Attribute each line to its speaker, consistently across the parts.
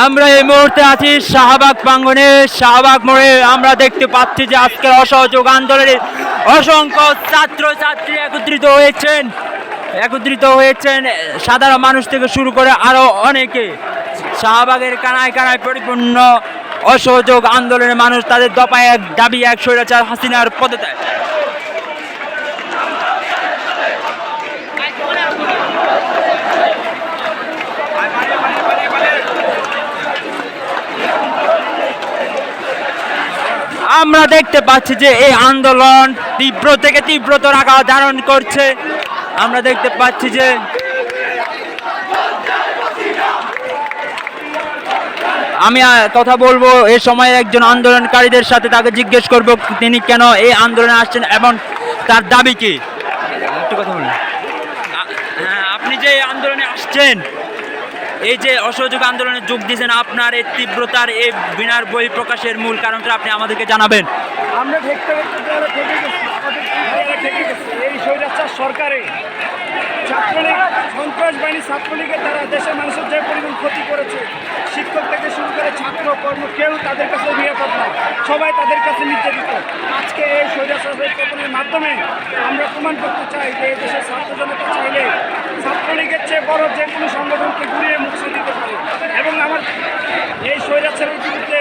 Speaker 1: আমরা এই মুহূর্তে আছি শাহবাগ প্রাঙ্গনে শাহবাগ মোড়ে। আমরা দেখতে পাচ্ছি যে আজকের অসহযোগ আন্দোলনে অসংখ্য ছাত্র ছাত্রী একত্রিত হয়েছেন। একত্রিত হয়েছেন। সাধারণ মানুষ থেকে শুরু করে আরও অনেকে। শাহবাগের কানায় কানায় পরিপূর্ণ অসহযোগ আন্দোলনের মানুষ তাদের দপায় এক দাবি, এক স্বৈরাচার হাসিনার পদত্যাগ। আমরা দেখতে পাচ্ছি যে এই আন্দোলন তীব্র থেকে তীব্রতর আকার ধারণ করছে। আমরা দেখতে পাচ্ছি যে আমি কথা বলব এ সময় একজন আন্দোলনকারীদের সাথে তাকে জিজ্ঞেস করব তিনি কেন এই আন্দোলনে আসছেন এবং তার দাবি কি? একটু কথা বলুন। হ্যাঁ, আপনি যে আন্দোলনে আসছেন এই যে অসহযোগ আন্দোলনে যোগ দিয়েছেন, আপনার এই তীব্রতার এই বিনার বই প্রকাশের মূল কারণটা আপনি আমাদেরকে জানাবেন।
Speaker 2: আমরা গেছে। এই স্বৈরাচার সরকারে ছাত্রলীগ সন্ত্রাস বাহিনী ছাত্রলীগের তারা দেশের মানুষের যে পরিমাণ ক্ষতি করেছে, শিক্ষক থেকে শুরু করে ছাত্র, কর্ম, কেউ তাদের কাছে নিরাপদ না। সবাই তাদের কাছে নির্যাতিত। আজকে এই স্বৈরাচার পতনের মাধ্যমে আমরা প্রমাণ করতে চাই যে দেশের ছাত্র জনতা বড় যে কোনো সংগঠনকে ঘুরিয়ে মুছে দিতে পারে। এবং আমার এই স্বৈরাচারের বিরুদ্ধে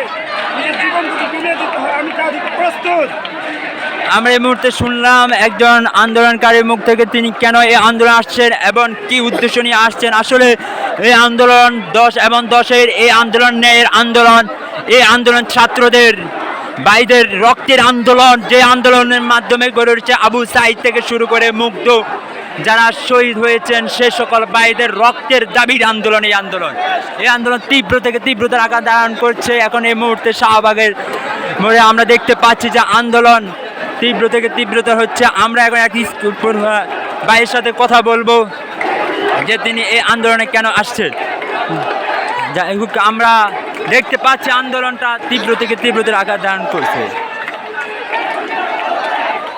Speaker 2: নিজের জীবন যদি বিলিয়ে দিতে হয়, আমি তা দিতে প্রস্তুত।
Speaker 1: আমরা এই মুহূর্তে শুনলাম একজন আন্দোলনকারীর মুখ থেকে তিনি কেন এই আন্দোলন আসছেন এবং কি উদ্দেশ্য নিয়ে আসছেন। আসলে এই আন্দোলন দশ এবং দশের এই আন্দোলন ন্যায়ের আন্দোলন, এই আন্দোলন ছাত্রদের ভাইদের রক্তের আন্দোলন, যে আন্দোলনের মাধ্যমে গড়ে উঠছে আবু সাইদ থেকে শুরু করে মুগ্ধ যারা শহীদ হয়েছেন, সে সকল ভাইদের রক্তের দাবির আন্দোলন, এই আন্দোলন। এই আন্দোলন তীব্র থেকে তীব্রতার আকার ধারণ করছে। এখন এই মুহূর্তে শাহবাগের মোড়ে আমরা দেখতে পাচ্ছি যে আন্দোলন তীব্র থেকে তীব্রতর হচ্ছে। আমরা এখন এক স্কুল ভাইয়ের সাথে কথা বলব যে তিনি এই আন্দোলনে কেন আসছেন আমরা দেখতে পাচ্ছি আন্দোলনটা তীব্র থেকে তীব্রতার আকার ধারণ করছে।